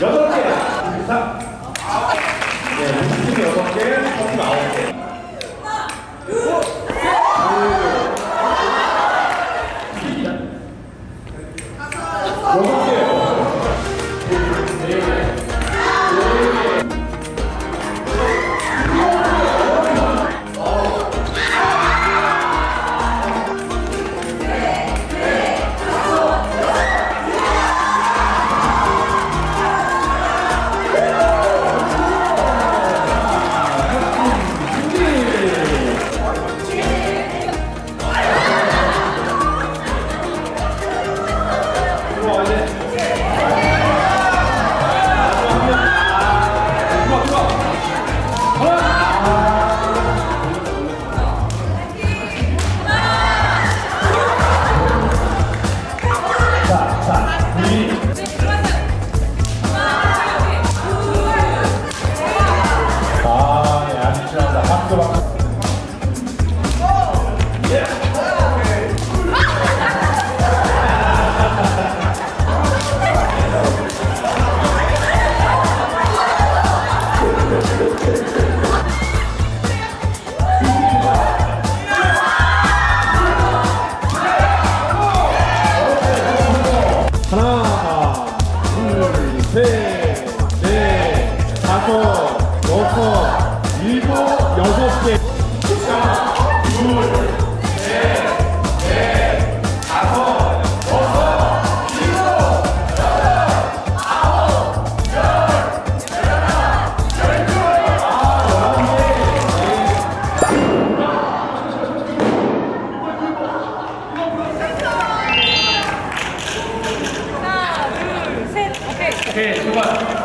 여덟 개. 자, 네, 60개 여섯 개, 커피 아홉 개. 네, 출발.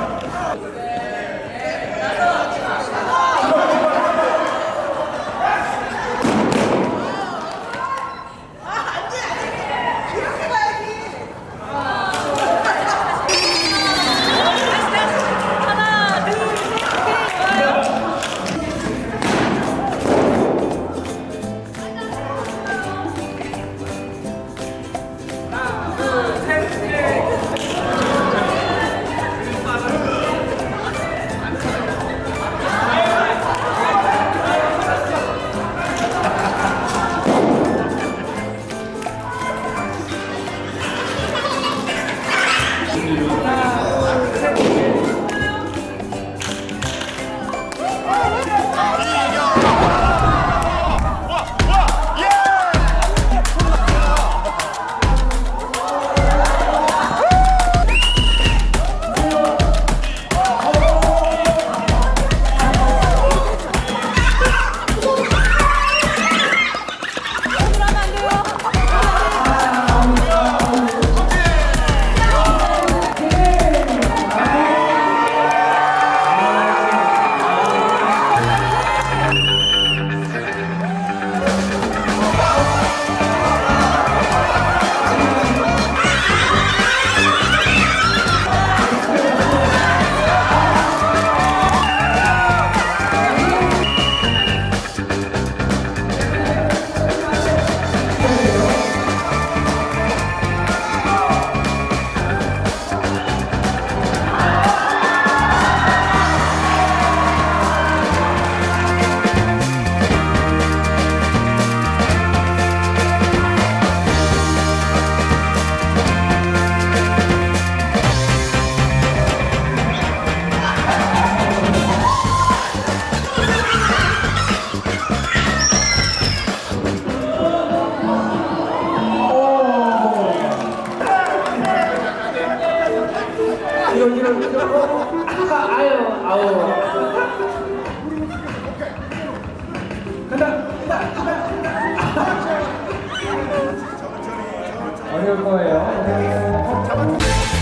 어려울 거예요. 네.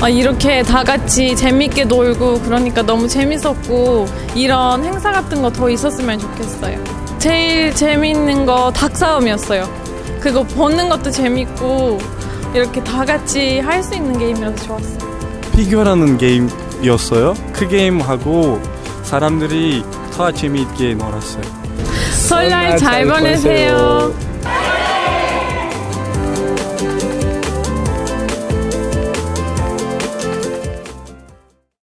아, 이렇게 다 같이 재밌게 놀고 그러니까 너무 재밌었고 이런 행사 같은 거 더 있었으면 좋겠어요. 제일 재밌는 거 닭싸움이었어요. 그거 보는 것도 재밌고 이렇게 다 같이 할 수 있는 게임이라서 좋았어요. 피규어라는 게임 이었어요. 그 게임하고 사람들이 더 재미있게 놀았어요. 설날 잘 보내세요.